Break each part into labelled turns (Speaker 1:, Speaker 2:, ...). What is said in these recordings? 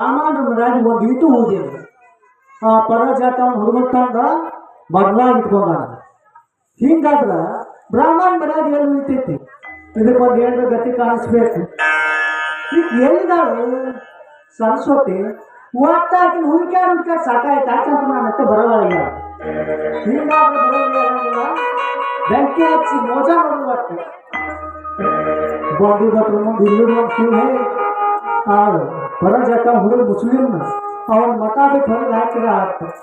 Speaker 1: ಸಾಮಾನ್ಯ ಮರ್ಯಾದೆ ಒಂದು ಇಟ್ಟು ಹೋಗಿಲ್ಲ ಆ ಪರಜಾತ ಜಾತ ಹುಡುಗನ್ ತಂದ ಮಗ್ಲಾಗಿ ಇಟ್ಕೊಂಡಾನ. ಹಿಂಗಾದ್ರ ಬ್ರಾಹ್ಮಣ ಮರ್ಯಾದೆ ಎಲ್ಲಿ ಉಳಿತೈತಿ? ಇದಕ್ಕೊಂದು ಏನ್ರ ಗತಿ ಕಾಣಿಸ್ಬೇಕು. ಈಗ ಎಲ್ಲಿದಾಳು? ಸರಸ್ವತಿ, ಒಟ್ಟಾಗಿ ಹುಡುಕ್ಯಾಡ ಹುಡುಕ್ಯಾಡ ಸಾಕಾಯ್ತು ಯಾಕಂತ ನಾನು ಮತ್ತೆ ಬರೋವಾಗ ಹಿಂಗಾದ್ರೆ ಬೆಂಕಿ ಹಚ್ಚಿ ಮೋಜ ಮಾಡೋದು ಬಂದು ಬಾಂಡಿ ಭಟ್ರು ಮುಂದೆ ಇಲ್ಲೂ ಹೊರ ಜಾತ ಹುಡುಗ ಮುಸ್ಲಿಮ್ ಅವನ ಮಠ ಬಿಟ್ಟು ಹೊರಗೆ ಹಾಕಿರ ಆಗ್ತದೆ.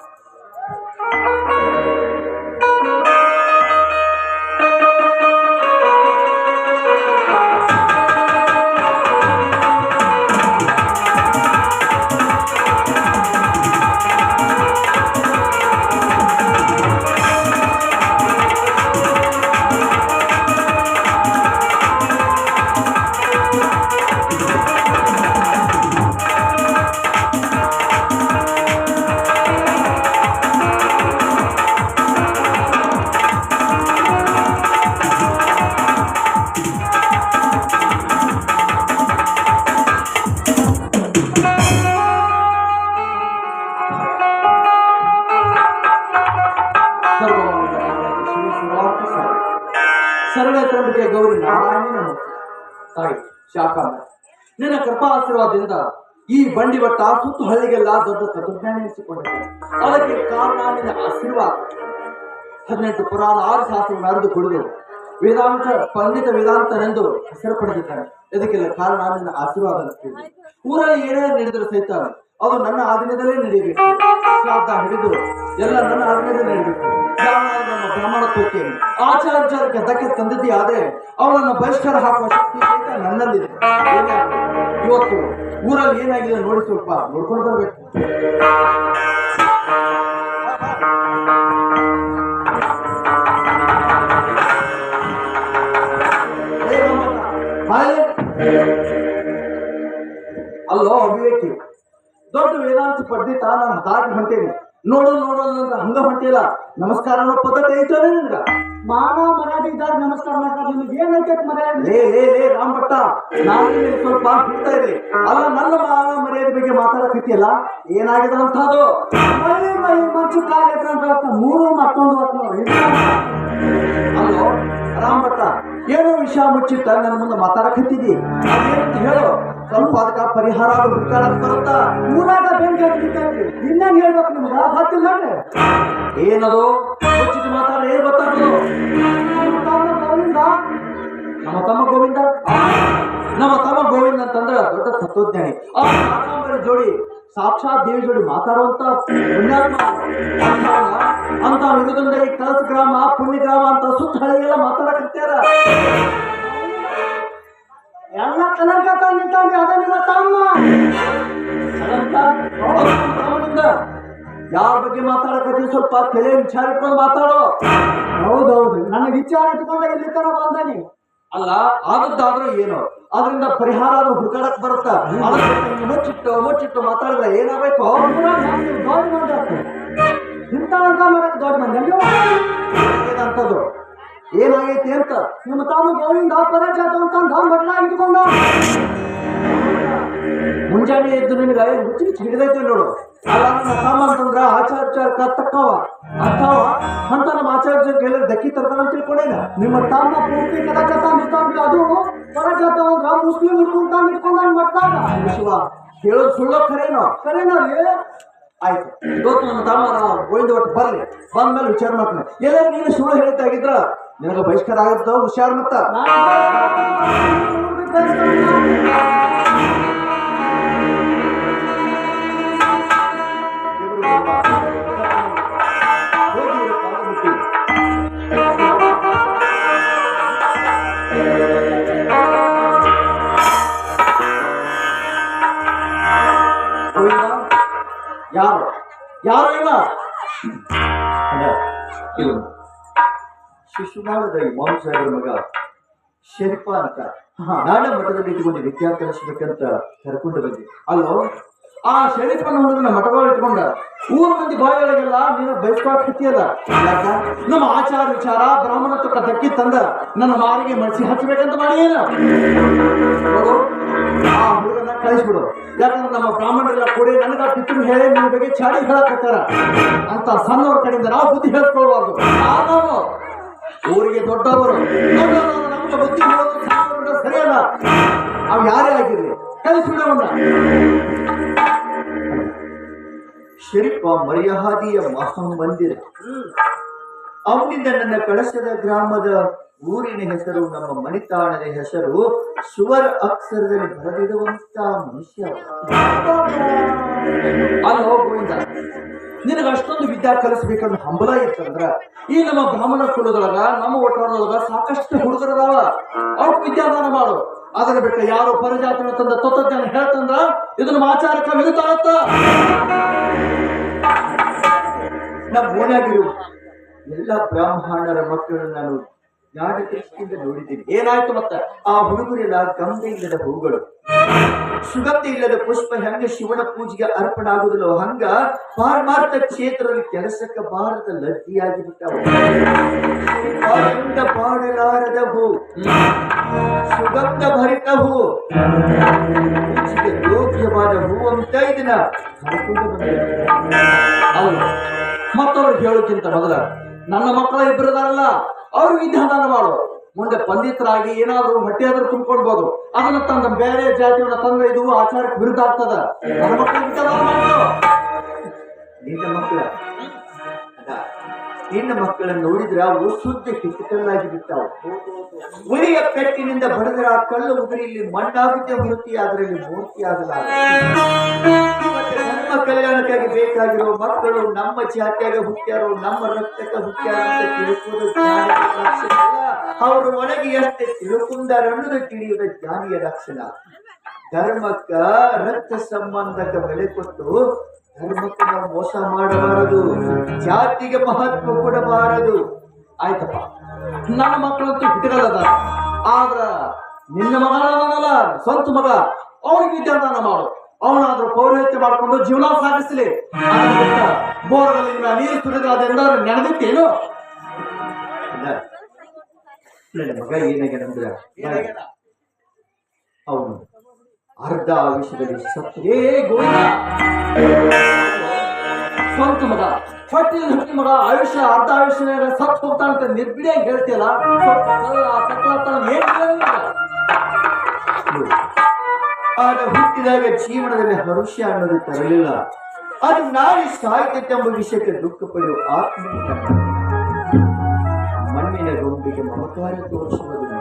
Speaker 2: ತ್ರಂಬಿಕೆ ಗೌರಿ ನಾರಾಯಣ ತಾಯಿ ನಿನ್ನ ಕೃಪಾ ಆಶೀರ್ವಾದದಿಂದ ಈ ಬಂಡಿ ಬಟ್ಟ ಸುತ್ತು ಹಳ್ಳಿಗೆಲ್ಲ ದೊಡ್ಡ ತತ್ವಜ್ಞಾನ ಎನಿಸಿಕೊಂಡಿದೆ. ಅದಕ್ಕೆ ಕಾರಣ ನಿನ್ನ ಆಶೀರ್ವಾದ. ಹದಿನೆಂಟು ಪುರಾಣ ಆರು ಶಾಸ್ತ್ರ ಮೆರೆದು ಕುಡಿದು ವೇದಾಂತ ಪಂಡಿತ ವೇದಾಂತನೆಂದು ಹೆಸರು ಪಡೆದಿದ್ದಾನೆ ಇದಕ್ಕೆಲ್ಲ ಕಾರಣ ನಿನ್ನ ಆಶೀರ್ವಾದ. ಊರಲ್ಲಿ ಏನೇ ನಡೆದರೂ ಸಹಿತ ಅದು ನನ್ನ ಆಧೀನದಲ್ಲೇ ನಡೆಯಬೇಕು. ಶ್ರಾದ್ದ ಹಿಡಿದು ಎಲ್ಲ ನನ್ನ ಆಧೀನದಲ್ಲೇ ನಡೆಯಬೇಕು. ನಮ್ಮ ಬ್ರಾಹ್ಮಣತ್ವಕ್ಕೆ ಆಚಾರ್ಯಕ್ಕೆ ಧಕ್ಕೆ ತಂದಿದ್ದೆ ಆದರೆ ಅವನನ್ನು ಬಹಿಷ್ಕಾರ ಹಾಕುವ ಶಕ್ತಿ ನನ್ನಲ್ಲಿದೆ. ಇವತ್ತು ಊರಲ್ಲಿ ಏನಾಗಿದೆ ನೋಡಿ ಸ್ವಲ್ಪ ನೋಡ್ಕೊಂಡು ಬರಬೇಕು. ಅಲ್ಲೋ ಅವಿವೇಕಿ ದೊಡ್ಡ ವೇದಾಂತ ಪಂಡಿತ ನಾನು ದಾಟಿ ಹೊಂಟೇನೆ. ನೋಡು ನೋಡು ಅಂತ ಹಂಗ ಹೊಂಟಿಲ್ಲ ನಮಸ್ಕಾರ ಅನ್ನೋ ಪದ್ಧತಿ ಐತಲ್ಲ ನಿನ್ಗ?
Speaker 1: ಮಾನ ಮರ್ಯಾದೆ ಇದ್ದಾಗ ನಮಸ್ಕಾರ ಮಾಡ್ತಾರೆ. ನಿಮ್ಗೆ ಏನೈತೆ ಮರ್ಯಾದೆ?
Speaker 2: ಲೇ ಲೇ ಲೇ ರಾಮ್ ಭಟ್ಟ ನಾನು ಸ್ವಲ್ಪ ಹುಡ್ತಾ ಇದೆ ಅಲ್ಲ ನನ್ನ ಮಾನ ಮರ್ಯಾದೆ ಬಗ್ಗೆ ಮಾತಾಡಕತ್ತಿಯಲ್ಲ? ಏನಾಗಿದೆ ಅಂತದು
Speaker 1: ಮೈ ಮೈ ಮಂಚು ಕಾಲಿದ್ರೆ ಅಂತ. ಮೂರು ಮತ್ತೊಂದು ಹೊತ್ತು
Speaker 2: ಅಲ್ಲೋ ರಾಮ್ ಭಟ್ಟ ಏನೋ ವಿಷಯ ಮುಚ್ಚಿಟ್ಟ ನನ್ನ ಮುಂದೆ ಮಾತಾಡಕತ್ತಿದಿ. ಅದೇನಂತ ಹೇಳು? ಸ್ವಲ್ಪ ಅದಕ್ಕ ಪರಿಹಾರ ಬರುತ್ತಾ
Speaker 1: ಊರಾಗ ಬೆಂಕಿ ಇನ್ನ ಇನ್ನೇನ್ ಹೇಳ್ಬೇಕು ನಿಮ್ಗೆ? ಗೊತ್ತಿಲ್ಲ
Speaker 2: ಏನದು? ಮುಚ್ಚಿಟ್ಟು ಮಾತಾಡ ಏನ್ ಗೊತ್ತಾಗ್ತದೆ?
Speaker 1: ಅವನಿಂದ
Speaker 2: ನಮ್ಮ ತಮ್ಮ ಗೋವಿಂದ? ಆ, ನಮ್ಮ ತಮ್ಮ ಗೋವಿಂದ ಅಂತಂದ್ರೆ ದೊಡ್ಡ ತತ್ವಜ್ಞಾನಿ. ಆ ಜೋಡಿ ಸಾಕ್ಷಾತ್ ದೇವಿ ಜೋಡಿ ಮಾತಾಡುವಂತ ಪುಣ್ಯಾತ್ಮ. ಅಂತ ಈ ಕಳಸ ಗ್ರಾಮ ಪುಣ್ಯ ಗ್ರಾಮ ಅಂತ ಸುತ್ತ ಹಳ್ಳಿಗೆಲ್ಲ ಮಾತಾಡಕತ್ಯಾರ.
Speaker 1: ಎಲ್ಲ ಕಲಂಕ ತಂದಿದ್ದಾನೆ ಅದ ನಿಮ್ಮ ತಮ್ಮ.
Speaker 2: ಯಾರ ಬಗ್ಗೆ ಮಾತಾಡಕತ್ತಿ ಸ್ವಲ್ಪ ತಲೆ ವಿಚಾರ ಇಟ್ಕೊಂಡು ಮಾತಾಡೋ.
Speaker 1: ಹೌದೌದು ನನಗೆ ವಿಚಾರ ಇಟ್ಕೊಂಡ ಇಲ್ಲಿ ತರ ಬಂದಿ
Speaker 2: ಅಲ್ಲ ಆದದ್ದಾದ್ರೂ ಏನು? ಅದರಿಂದ ಪರಿಹಾರ ಅದು ಹುಡುಕಾಡಕ್ ಬರುತ್ತ? ಮುಚ್ಚಿಟ್ಟು ಮುಚ್ಚಿಟ್ಟು ಮಾತಾಡಿದ್ರೆ ಏನಾಗಬೇಕು?
Speaker 1: ದೊಡ್ಡ ಮಂದಿ ಇಂಥ ಅಂತ ದೊಡ್ಡ ಮಂದಿ
Speaker 2: ಏನಾಗೈತಿ ಅಂತ?
Speaker 1: ನಿಮ್ಮ ತಮ್ಮ ಗೋವಿಂದ ಪರಜಾತ ಅಂತ ಬಡ್ಲ ಇಟ್ಕೊಂಡ?
Speaker 2: ಮುಂಜಾನೆ ಎದ್ದು ನಿನಗೆ ಹುಚ್ಚಿ ಹಿಡಿದೈತೆ ನೋಡು. ಅಲ್ಲ ನಮ್ಮ ಅಂತಂದ್ರ ಆಚಾರ್ಯ ತಕ್ಕವ ಅತ್ತವ ಅಂತ ನಮ್ಮ ಆಚಾರ್ಯಕ್ಕೆ ಎಲ್ಲ ದಕ್ಕಿ ತರ್ತಾನ ಅಂತ ತಿಳ್ಕೊಂಡೇನ?
Speaker 1: ನಿಮ್ಮ ತಮ್ಮ ಪೂರ್ತಿ ಕಲಜಾತ ಇಟ್ಕೊಂಡ್ರಿ ಅದು ಪರಜಾತ ಅಂದ್ರ ಮುಸ್ಲಿಂ ಅಂತ ಇಟ್ಕೊಂಡ ಮಟ್ಟಾಗ
Speaker 2: ಶಿವ ಹೇಳೋದು ಸುಳ್ಳೋ ಖರೇನೋ
Speaker 1: ಸರಿನರಿ
Speaker 2: ಆಯ್ತು. ಇವತ್ತು ನನ್ನ ತಮ್ಮ ಗೋವಿಂದ ಒಟ್ಟು ಬರ್ಲಿ. ಬಂದ್ಮೇಲೆ ವಿಚಾರ ಮಾಡ್ತಾನೆ. ಎಲ್ಲ ನೀನು ಸುಳ್ಳು ಹೇಳ್ತಾ ಹೇಳ್ತಾಗಿದ್ರ ನಿನಗೆ ಬಹಿಷ್ಕಾರ ಆಗುತ್ತೋ? ಹುಷಾರ್ ಮತ್ತ? ಯಾರು? ಯಾರು ಇಲ್ಲ ಶಿಶುನಾಳದ ಇಮಾಮ್ ಸಾಹೇಬರ ಮಗ ಶರೀಫ ಅಂತ. ನಾಡ ಮಠದಲ್ಲಿ ಇಟ್ಕೊಂಡು ವಿದ್ಯಾ ಕಲಿಸ್ಬೇಕಂತ ಕರ್ಕೊಂಡು ಬಂದೆ ಅಲ್ಲೋ? ಆ ಶರೀಫನ ಹುಡುಗನ ಮಠಗಳು ಇಟ್ಕೊಂಡ ಊರ್ ಮಂದಿ ಬಾಯಿಗಳಿಗೆಲ್ಲ ನೀನು ಹತ್ತಿಯಲ್ಲ? ಯಾಕ? ನಮ್ಮ ಆಚಾರ ವಿಚಾರ ಬ್ರಾಹ್ಮಣತ್ವಕ್ಕೆ ಧಕ್ಕಿ ತಂದ ನನ್ನ ಮಾರಿಗೆ ಮಡಿಸಿ ಹಚ್ಚಬೇಕಂತ ಮಾಡಿ ಆ ಹುಡುಗನ ಕಳಿಸ್ಬಿಡು. ಯಾಕಂದ್ರೆ ನಮ್ಮ ಬ್ರಾಹ್ಮಣರೆಲ್ಲ ಕೂಡಿ ನನಗ ಪಿತೃ ಹೇಳಿ ನಿಮ್ಮ ಬಗ್ಗೆ ಚಾಡಿ ಹೇಳಕತ್ತಾರ ಅಂತ ಸಣ್ಣವ್ರ ಕಡೆಯಿಂದ ನಾವು ಬುದ್ಧಿ ಹೇಳ್ಕೊಳ್ಬಾರ್ದು. ನಾವು. ಊರಿಗೆ ದೊಡ್ಡವರು. ಸರಿಯಲ್ಲ. ಅವು ಯಾರೇ ಆಗಿರ್ಲಿ ಕಳಿಸ್ಬಿಡವನ್ನ
Speaker 3: ಶರೀಫ ಮರ್ಯಾದಿಯ ಮಹಾಮಂದಿರ ಅವನಿಂದ ನನ್ನ ಕಳಸದ ಗ್ರಾಮದ ಊರಿನ ಹೆಸರು, ನಮ್ಮ ಮಣಿತಾಣದ ಹೆಸರು ಸುವರ್ ಅಕ್ಷರದಲ್ಲಿ ಬರೆದಿಡುವಂತ ಮನುಷ್ಯ
Speaker 2: ಅಲ್ಲಿ ಹೋಗುವಿಂದ ನಿನಗೆ ಅಷ್ಟೊಂದು ವಿದ್ಯಾ ಕಲಿಸ್ಬೇಕಂದ್ರೆ ಹಂಬಲ ಇತ್ತಂದ್ರ ಈ ನಮ್ಮ ಬ್ರಾಹ್ಮಣ ಕುಲದೊಳಗ, ನಮ್ಮ ಒಟ್ಟೊಳಗ ಸಾಕಷ್ಟು ಹುಡುಗರದಾವ ಅವ್ರ ವಿದ್ಯಾದಾನ ಮಾಡು. ಅದರ ಬಿಟ್ಟು ಯಾರು ಪರಜಾತನ ತಂದ ತತ್ವಜ್ಞಾನ ಹೇಳ್ತಂದ್ರ, ಇದನ್ನ ಆಚಾರ ಕವಿದು
Speaker 3: ನಮ್ಮ ಓಣಾಗಿರು ಎಲ್ಲ ಬ್ರಾಹ್ಮಣರ ಮಕ್ಕಳನ್ನ ನಾನು ಜ್ಞಾನ ನೋಡಿದ್ದೀನಿ.
Speaker 2: ಏನಾಯ್ತು ಮತ್ತೆ?
Speaker 3: ಆ ಹುಡುಗರೆಲ್ಲ ಗಂಧೆ ಇಲ್ಲದ ಹೂಗಳು. ಸುಗಂಧ ಇಲ್ಲದ ಪುಷ್ಪ ಹೆಂಗ ಶಿವನ ಪೂಜೆಗೆ ಅರ್ಪಣ ಆಗುದಿಲ್ಲೋ ಹಂಗ ಪಾರಮಾರ್ಥ ಕ್ಷೇತ್ರದಲ್ಲಿ ಕೆಲಸಕ್ಕೆ ಬಾರದ ಲದ್ದಿಯಾಗಿ ಬಿಟ್ಟವು ಪಾರಿಂದ ಬಾಡಲಾರದ ಹೂ. ಸುಗಂಧ ಭರಿತ ಹೂ. ಪೂಜೆಗೆ ಯೋಗ್ಯವಾದ ಹೂ ಅಂತ ಇದನ್ನ
Speaker 2: ಹೌದು. ಮತ್ತವ್ರಿಗೆ ಹೇಳೋಕ್ಕಿಂತ ಮೊದಲ, ನನ್ನ ಮಕ್ಕಳ ಇಬ್ಬರದಾರಲ್ಲ ಅವ್ರಿಗೆ ವಿಧಾನ ಮಾಡು ಮುಂದೆ ಪಂಡಿತರಾಗಿ ಏನಾದ್ರು ಹೊಟ್ಟೆ ಆದ್ರೂ ತುಂಬಿಕೊಳ್ಬಹುದು ಅದನ್ನ ತಂದ ಬೇರೆ ಜಾತಿಯವನ್ನ ತಂದ್ರೆ ಇದು ಆಚಾರಕ್ಕೆ ವಿರುದ್ಧ ಆಗ್ತದ. ನನ್ನ
Speaker 3: ಮಕ್ಕಳ ನಿನ್ನ ಮಕ್ಕಳನ್ನು ನೋಡಿದ್ರೆ ಅವು ಶುದ್ಧ ಹಿಕ್ಕಲ್ಲಾಗಿ ಬಿಟ್ಟಾವು. ಉರಿಯ ಪೆಟ್ಟಿನಿಂದ ಬಡಿದ್ರೆ ಆ ಕಲ್ಲು ಉಗುರಿಯಲ್ಲಿ ಮಣ್ಣಾಗುತ್ತೆ ಮೂರ್ತಿ ಅದರಲ್ಲಿ ಮೂರ್ತಿ ಆಗಲ್ಲ. ನಮ್ಮ ಕಲ್ಯಾಣಕ್ಕಾಗಿ ಬೇಕಾಗಿರೋ ಮಕ್ಕಳು ನಮ್ಮ ಜಾತಿಯಾಗ ಹುಟ್ಟ್ಯಾರೋ ನಮ್ಮ ರಕ್ತಕ್ಕೆ ಹುಟ್ಟ್ಯಾರ ಅಂತ ತಿಳ್ಕೋದು. ಅವರು ಒಳಗೆ ಎಷ್ಟು ತಿಳ್ಕೊಂಡಾರ ಅನ್ನೋದು ತಿಳಿಯುವ ಜ್ಞಾನಿಯ ಲಕ್ಷಣ ಧರ್ಮಕ್ಕ ರಕ್ತ ಸಂಬಂಧಕ್ಕೆ ಬೆಲೆ ಕೊಟ್ಟು ಧರ್ಮಕ್ಕೆ ನಾವು ಮೋಸ ಮಾಡಬಾರದು. ಜಾತಿಗೆ ಮಹತ್ವ ಕೊಡಬಾರದು.
Speaker 2: ಆಯ್ತಪ್ಪ. ನನ್ನ ಮಕ್ಕಳಂತೂ ಹುಟ್ಟಿರಲ್ಲದ? ಆದ್ರ ನಿನ್ನ ಮಗನಲ್ಲ ಸ್ವಂತ ಮಗ. ಅವನಿಗೆ ವಿದ್ಯಾದಾನ ಮಾಡು. ಅವನಾದ್ರೂ ಪೌರೋಹಿತ್ಯ ಮಾಡ್ಕೊಂಡು ಜೀವನ ಸಾಗಿಸಲಿ. ಬೋರ್ಗಳಲ್ಲಿ ನೀರು ಸುರಿದ್ರೆ ಅದೆಲ್ಲರೂ ನೆನೆದಿತ್ತೇನು
Speaker 3: ನನ್ನ ಮಗ ಏನಾಗ್ಯಾನಂದ್ರ ಅವನು ಅರ್ಧ ಆಯುಷ್ಯದಲ್ಲಿ ಸತ್ತು.
Speaker 2: ಏ ಗೋವಿಂದ ಸ್ವಂತ ಮಗ ಹೊಟ್ಟಿನ ಹುಟ್ಟಿ ಮಗ ಆಯುಷ್ಯ ಅರ್ಧ ಆಯುಷ್ಯ ಸತ್ ಹೋಗ್ತಾನಂತ ನಿರ್ಬಿಡಿಯಾಗಿ ಹೇಳ್ತೀಯಲ್ಲ?
Speaker 3: ಆಗ ಹುಟ್ಟಿದಾಗ ಜೀವನದಲ್ಲಿ ಹರುಷ್ಯ ಅನ್ನೋದು ತರಲಿಲ್ಲ. ಅದು ನಾಳೆ ಸಾಯ್ತೈತೆ ಎಂಬ ವಿಷಯಕ್ಕೆ ದುಃಖ ಪಡೆಯುವ ಆತ್ಮೀಯ ಗೊಂಬಿಗೆ ಮಮಕಾರ ತೋರಿಸುವುದು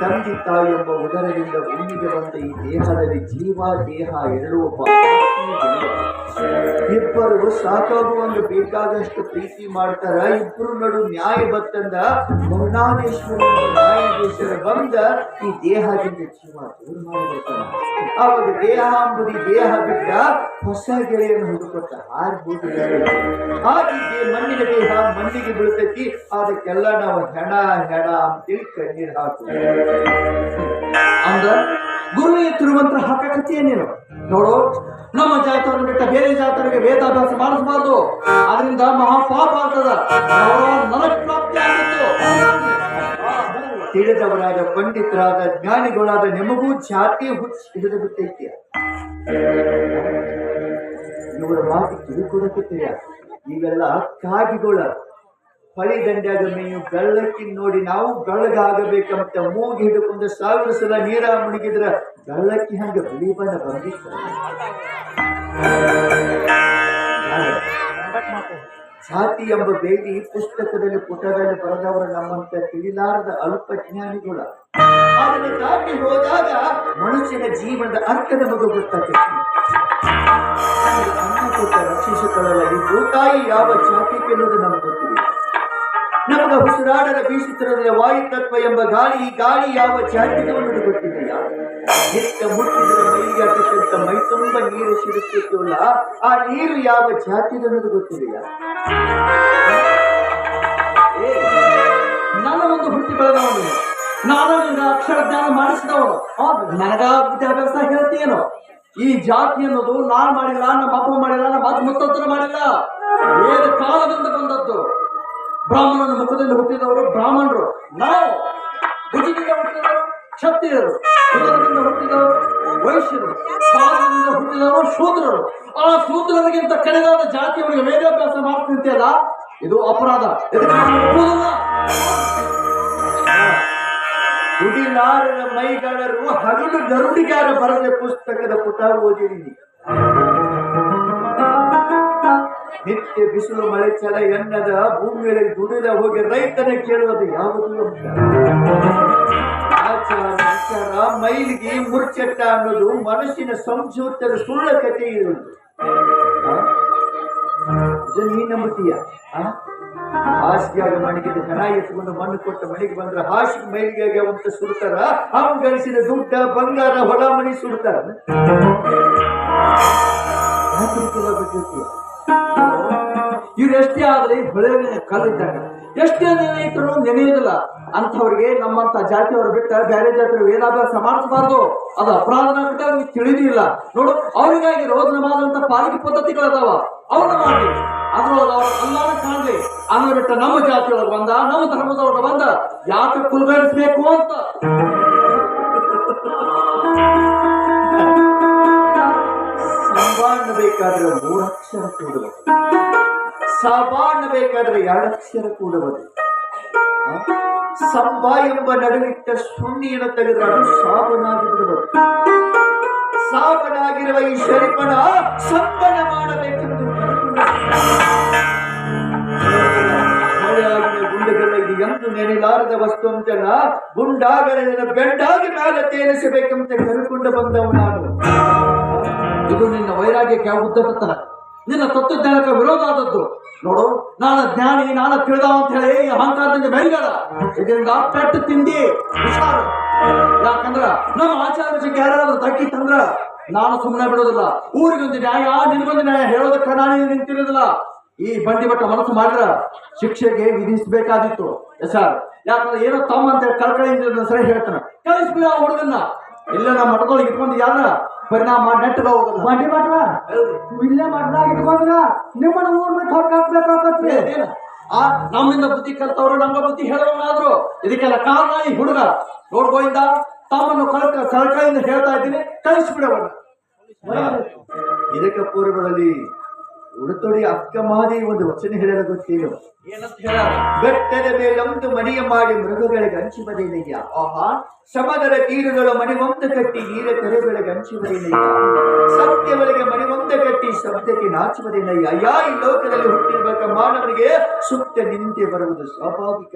Speaker 3: ತಂದೆ ತಾಯಿ ಎಂಬ ಉದರದಿಂದ ಭೂಮಿಗೆ ಬಂದ ಈ ದೇಹದಲ್ಲಿ ಜೀವ, ದೇಹ, ಎರಡು ಒಬ್ಬ. ಇಬ್ಬರು ಸಾಕಾಗುವಂಗ ಬೇಕಾದಷ್ಟು ಪ್ರೀತಿ ಮಾಡ್ತಾರ. ಇಬ್ಬರು ನಡು ನ್ಯಾಯ ಬತ್ತಂದ ಮೌನಾದೇಶ್ವರ ನ್ಯಾಯಾಧೀಶರ ಬಂದ ಈ ದೇಹದಿಂದ ಜೀವ ದೂರ ಮಾಡಿರ್ತಾನ ಅವಾಗ ದೇಹ ಅಂಬುದಿ ದೇಹ ಬಿಟ್ಟ ಹೊಸ ಗೆಳೆಯನ್ನು ಹುಡುಕೊಟ್ಟ ಹಾರ್ಬೋದು ಹಾಗೆ ಮಣ್ಣಿನ ದೇಹ ಮಣ್ಣಿಗೆ ಬೀಳ್ತೈತಿ. ಅದಕ್ಕೆಲ್ಲ ನಾವು ಹೆಣ ಹೆಣ ಅಂತೇಳಿ ಕಣ್ಣೀರ್ ಹಾಕು
Speaker 2: ಅಂದ್ರ ಗುರುವಿಗೆ ತಿರುವಂತರ ಕಥೆ ಏನೇನು ನೋಡು ನಮ್ಮ ಜಾತವನ್ನು ಬಿಟ್ಟ ಬೇರೆ ಜಾತರಿಗೆ ವೇದಾಭ್ಯಾಸ ಮಾಡಿಸಬಾರ್ದು. ಅದರಿಂದ ಮಹಾಪಾಪ ಆಗ್ತದ.
Speaker 3: ತಿಳಿದವರಾದ ಪಂಡಿತರಾದ ಜ್ಞಾನಿಗಳಾದ ನಿಮಗೂ ಜಾತಿ ಹುಚ್ಚ ಹಿಡಿದು ಬಿಟ್ಟೈತಿಯ ಇವರ ಮಾತು ತಿಳ್ಕೊಡಕತ್ತೀಯ ಇವೆಲ್ಲ ಕಾಗಿಗಳ. ಹೊಳಿ ದಂಡ್ಯಾಗ ಮೇಯು ಗಳ್ಳಕ್ಕಿ ನೋಡಿ ನಾವು ಗಳ್ಳಗಾಗಬೇಕಂತ ಮೂಗಿ ಹಿಡ್ಕೊಂಡ ಸಾವಿರ ಸಲ ನೀರ ಮುಳುಗಿದ್ರ ಗಳ್ಳಕ್ಕಿ ಹಂಗೆ ಬಿಳಿ ಬಣ್ಣ ಬಂದಿತ್ತ. ಜಾತಿ ಎಂಬ ಬೇಡಿ ಪುಸ್ತಕದಲ್ಲಿ ಪುಟದಲ್ಲಿ ಬರೆದವರು ನಮ್ಮಂತ ತಿಳಿಲಾರದ ಅಲ್ಪ ಜ್ಞಾನಿಗಳ. ಅದನ್ನು ದಾಟಿ ಹೋದಾಗ ಮನುಷ್ಯನ ಜೀವನದ ಅರ್ಥ ನಮಗೆ ಗೊತ್ತಾಗ್ತೈತಿ ಅನ್ನ ಕೊಟ್ಟ ಯಾವ ಜಾತಿ ಎನ್ನುವುದು ನಮಗೆ ಗೊತ್ತಿದೆ ನಮಗ ಹುಸಿರಾಡದ ಬೀಸುತ್ತಿರುವ ವಾಯು ತತ್ವ ಎಂಬ ಗಾಳಿ ಈ ಗಾಳಿ ಯಾವ ಚಾರಿತ್ರವನ್ನು ಗೊತ್ತಿದೆಯಾ ನಿತ್ಯ ಮುಟ್ಟಿದರೆ ಮೈಗೆ ಮೈ ತುಂಬ ನೀರು ಸಿಡುತ್ತಿತ್ತಲ್ಲ ಆ ನೀರು ಯಾವ ಜಾತಿದನ್ನು ಗೊತ್ತಿದೆಯಾ
Speaker 2: ಏ, ನನ್ನ ಒಂದು ಹುಟ್ಟಿ ಬೆಳೆದವನು. ನಾನು ನಿನ್ನ ಅಕ್ಷರ ಜ್ಞಾನ ಮಾಡಿಸಿದವನು. ನನಗ ವಿದ್ಯಾಭ್ಯಾಸ ಹೇಳ್ತೀಯೇನು? ಈ ಜಾತಿ ಅನ್ನೋದು ನಾನು ಮಾಡಿಲ್ಲ ನಮ್ಮ ಅಪ್ಪ ಮಾಡಿಲ್ಲ ನಮ್ಮ ಅದ್ ಮುತ್ತಜ್ಜರು ಮಾಡಿಲ್ಲ. ವೇದ ಕಾಲದಿಂದ ಬಂದದ್ದು. ಬ್ರಾಹ್ಮಣನ ಮುಖದಿಂದ ಹುಟ್ಟಿದವರು ಬ್ರಾಹ್ಮಣರು. ನಾವು ಭುಜದಿಂದ ಹುಟ್ಟಿದವರು ಕ್ಷತ್ರಿಯರು. ಕುಲದಿಂದ ಹುಟ್ಟಿದವರು ವೈಶ್ಯರು. ಪಾದದಿಂದ ಹುಟ್ಟಿದವರು ಶೂದ್ರರು. ಆ ಶೂದ್ರರಿಗಿಂತ ಕಡೆದಾದ ಜಾತಿಯವರಿಗೆ ವೇದಾಭ್ಯಾಸ ಮಾಡ್ತಿರ್ತೀಯಲ್ಲ ಇದು ಅಪರಾಧ.
Speaker 3: ದುಡಿಲಾರನ ಮೈಗಳರು ಹಗಲು ಗರುಡಿಗಾರ ಬರೆದ ಪುಸ್ತಕದ ಪುಟ ಓದಿರಿ ನಿತ್ಯ ಬಿಸಿಲು ಮಳೆ ಚಲ ಎನ್ನದ ಭೂಮಿಯಲ್ಲಿ ದುಡಿದ ಹೋಗಿ ರೈತನ ಕೇಳುವುದು ಯಾವುದು ಆಚಾರ ಮೈಲಿಗೆ ಮುರ್ಚಟ್ಟ ಅನ್ನೋದು ಮನಸ್ಸಿನ ಸಂಶೋಧದ ಸುಳ್ಳ ಕಥೆ ಇರುವುದು? ಇದನ್ನ ನೀ ನಂಬುತ್ತೀಯ? ಹಾಸಿಗೆಯಾಗ ಮಣಿಗಿದ ಜನ ಎತ್ಕೊಂಡು ಮಣ್ಣು ಕೊಟ್ಟ ಮನೆಗೆ ಬಂದ್ರೆ ಹಾಸಿಗೆ ಮೈಲಿಗೆ ಅಂತ ಸುಡ್ತಾರ ಅವನು ಗಳಿಸಿದ ದುಡ್ಡ ಬಂಗಾರ ಹೊಲ ಮಣಿ ಸುಡ್ತಾರ ಈ ಕಿಲ ಬೆಳೆಯ
Speaker 2: ಇವ್ರು ಎಷ್ಟೇ ಆದ್ರೆ ಹೊಳೆ ಕಲ್ಲಿದ್ದಾಗ ಎಷ್ಟೇ ನೆನೆಯಿತರು ನೆನೆಯುವುದಿಲ್ಲ, ಅಂಥವ್ರಿಗೆ ನಮ್ಮಂತ ಜಾತಿಯವರು ಬಿಟ್ಟ ಬೇರೆ ಜಾತಿಯವರು ವೇದಾಭ್ಯಾಸ ಮಾಡಿಸಬಾರ್ದು ಅದು ಅಪರಾಧ ಅಂತ ಅವ್ರಿಗೆ ತಿಳಿದಿಲ್ಲ. ನೋಡು, ಅವರಿಗಾಗಿ ರೋಜ್ ನಮಾಜ್ ಪಾಲಿಕೆ ಪದ್ಧತಿಗಳದಾವ. ಅವ್ರನ್ನ ಮಾಡಿ. ಅದ್ರೊಳಗೆ ಅವ್ರ ಎಲ್ಲಾರು ಕಾಣ್ಲಿ. ಅನ್ನ ಬಿಟ್ಟ ನಮ್ಮ ಜಾತಿಯೊಳಗೆ ಬಂದ, ನಮ್ಮ ಧರ್ಮದೊಳಗೆ ಬಂದ. ಯಾಕೆ ಕುಲ್ಗರಿಸ್ಬೇಕು ಅಂತ?
Speaker 3: ಸಂಭಾಷಣೆ ಬೇಕಾದ್ರೆ ಮೂರಕ್ಷರ ಕೂಡುವುದು. ಸಾಬಾಣ ಬೇಕಾದ್ರೆ ಎರಡಕ್ಷರ ಆ? ಸಂಬ ಎಂಬ ನಡುವಿಟ್ಟ ಸುನ್ನಿಯನ್ನು ತೆಗೆದ್ರೆ ಅದು ಸಾಬನಾಗಿ ಬಿಡುವುದು ಸಾಬನಾಗಿರುವ ಈ ಶರೀಫನ ಸಂಬನ ಮಾಡಬೇಕೆಂದು ಎಂದು ನೆನೆಲಾರದ ವಸ್ತು ಅಂತಲ್ಲ ಗುಂಡಾಗಲೇ ಬೆಂಡಾಗಿ ಮೇಲೆ ತೇಲಿಸಬೇಕಂತ ಕರೆದುಕೊಂಡು ಬಂದವನಾಗ ನಾನು
Speaker 2: ಇದು ನಿನ್ನ ವೈರಾಗ್ಯಕ್ಕೆ ಉದ್ದಕತ್ತನ ನಿನ್ನ ತತ್ವಜ್ಞಾನಕ್ಕೆ ವಿರೋಧ ಆದದ್ದು. ನೋಡು, ನಾನು ಜ್ಞಾನಿ, ನಾನು ತಿಳಿದ ಅಂತ ಹೇಳಿ ಅಹಂಕಾರದಿಂದ ಬೆರಿಗಾಡ ಇದರಿಂದ ಪೆಟ್ಟು ತಿಂಡಿ ಯಾಕಂದ್ರ ನಮ್ಮ ಆಚಾರ ವಿಷಯಕ್ಕೆ ಯಾರಾದ್ರೂ ತಗ್ಗಿತ್ತಂದ್ರ ನಾನು ಸುಮ್ಮನೆ ಬಿಡೋದಿಲ್ಲ. ಊರಿಗೊಂದು ನ್ಯಾಯ, ನಿನಗೊಂದು ನ್ಯಾಯ ಹೇಳೋದಕ್ಕೆ ನಾನು ನಿಂತಿರೋದಿಲ್ಲ. ಈ ಬಂಡಿ ಬಟ್ಟ ಮನಸ್ಸು ಮಾಡಿದ್ರ ಶಿಕ್ಷೆಗೆ ವಿಧಿಸಬೇಕಾದಿತ್ತು. ಸರ್. ಯಾಕಂದ್ರೆ ಏನೋ ತಮ್ಮ ಅಂತ ಕಳ್ಕಳಿಯಿಂದ ಸರಿ ಹೇಳ್ತಾನೆ. ಕಳಿಸ್ಬಿಡ ಹುಡುಗನ್ನ. ಇಲ್ಲ ನಮ್ಮ ಮಠದೊಳಗೆ ಇಟ್ಕೊಂಡು ಯಾರ ಪರಿಣಾಮ ನೆಟ್ಟಗ ಹೋಗೋದು.
Speaker 1: ಬಂಡಿ ಮಟ್ಲ ಇಲ್ಲೇ ಮಾಡ್ದಾಗ ಇಟ್ಕೊಂಡ್ರ ನಿಮ್ಮನ್ನ ಊರ್ ಬಿಟ್ಟು?
Speaker 2: ಆ ನಮ್ಮಿಂದ ಬುದ್ಧಿ ಕಲ್ತವ್ರು ನಮ್ಮ ಬುದ್ಧಿ ಹೇಳೋನಾದ್ರು ಇದಕ್ಕೆಲ್ಲ ಕಾರಣ ಈ ಹುಡುಗ. ನೋಡ್ಬೋಯಿಂದ ತಮ್ಮನ್ನು ಕಳ್ಕ ಸರ್ಕಾರದಿಂದ ಹೇಳ್ತಾ ಇದ್ದೀನಿ ಕಳಿಸ್ಬಿಡೋಣ
Speaker 3: ಇದಕ್ಕೆ ಪೂರ್ವದಲ್ಲಿ ಉಡುತೊಡಿ ಅಕ್ಕ ಮಾದಿ ಒಂದು ವಚನ ಹೇಳಲು ಗೊತ್ತೇನು
Speaker 2: ಏನಂತ ಹೇಳ?
Speaker 3: ಬೆಟ್ಟದ ಮೇಲೊಂದು ಮನೆಯ ಮಾಡಿ ಮೃಗಗಳಿಗೆ ಹಂಚುವುದೇನಯ್ಯ ಆಹಾ ಸಮದರ ತೀರುಗಳು ಮನೆ ಒಂದು ಕಟ್ಟಿ ನೀರ ಕೆರೆಗಳಿಗೆ ಹಂಚುವುದೇನಯ್ಯ ಸತ್ಯವರಿಗೆ ಮನೆಯೊಂದು ಕಟ್ಟಿ ಶಬ್ದಕ್ಕೆ ನಾಚುವುದೇನಯ್ಯ ಯಾ ಈ ಲೋಕದಲ್ಲಿ ಹುಟ್ಟಿರ್ಬೇಕ ಮಾನವನಿಗೆ ಸೂಕ್ತ ನಿಂತೆ ಬರುವುದು ಸ್ವಾಭಾವಿಕ.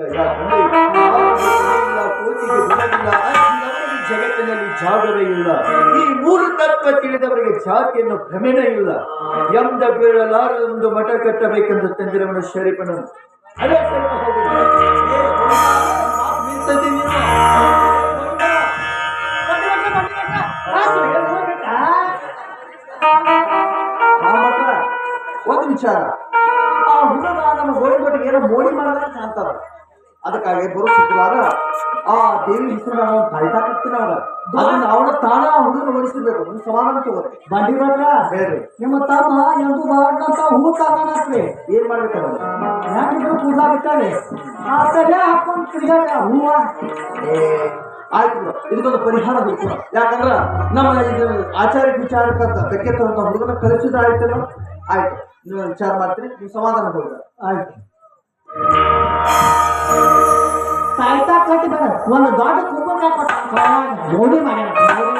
Speaker 3: ಇಲ್ಲ, ಕೋತಿಗೆ ಗುಣವಿಲ್ಲ ಅಂಥವರಿಗೆ ಜಗತ್ತಿನಲ್ಲಿ ಜಾಗವೇ ಇಲ್ಲ. ಈ ಮೂರು ತತ್ವ ತಿಳಿದವರಿಗೆ ಜಾತಿಯನ್ನು ಭ್ರಮೆನೇ ಇಲ್ಲ. ಎಂದ ಬೀಳಲಾರದೊಂದು ಮಠ ಕಟ್ಟಬೇಕೆಂದು ತಂದಿರವನ ಶರೀಫನನು ಅದೇ
Speaker 2: ಒಂದು ವಿಚಾರ. ಆ ಹುಡುಗ ನಮ್ಮ ಗೋಳಿಗೊಟ್ಟಿಗೆ ಏನೋ ಮೋಡಿ ಮಾಡಿದ್ರೆ ಕಾಣ್ತದ ಅದಕ್ಕಾಗಿ ಬರುತ್ತಿದ್ದಾರ ಆ ದೇವಿ ಹೆಸರು ನಾವು ಕಾಯ್ತಾಕತ್ತೀನಿ ಅವಾಗ ಅದನ್ನ ಅವನ ತಾನ ಹುಡುಗನ ಓಡಿಸಬೇಕು ಒಂದು ತಗೋರಿ
Speaker 1: ಬಂಡಿ ಮಟ್ಲ
Speaker 2: ಹೇಳ್ರಿ
Speaker 1: ನಿಮ್ಮ ತಮ್ಮ ಎಂದು ಬಾಡ್ನಂತ ಹೂ ಕಾಣತ್ರಿ
Speaker 2: ಏನ್ ಮಾಡ್ಬೇಕಲ್ಲ
Speaker 1: ಯಾಕಿದ್ರು ಕೂದಲ ಬಿಟ್ಟಾರೆ ಆ ಹಾಕೊಂಡು ತಿರ್ಗಾಡ ಹೂವ
Speaker 2: ಆಯ್ತು. ಇದಕ್ಕೊಂದು ಪರಿಹಾರ ಬೇಕು. ಯಾಕಂದ್ರ ನಮ್ಮ ಆಚಾರ ವಿಚಾರಕ್ಕಂತ ಬೆಕ್ಕೆ ತಗೊಂತ ಹುಡುಗನ ಕಲಿಸಿದ ಆಯ್ತಲ್ಲ ಆಯ್ತು. ನೀವು ವಿಚಾರ ಮಾಡ್ತೀರಿ ನೀವು ಸಮಾಧಾನ ಹೋಗ.
Speaker 1: ಆಯ್ತು. ಸಾಯ್ತಾ ಕಟ್ಟಿ ಬೇಡ ಒಂದು ದೊಡ್ಡ ಕುಂಬಳ ನೋಡಿ ಮಾಡ್ಯಾನ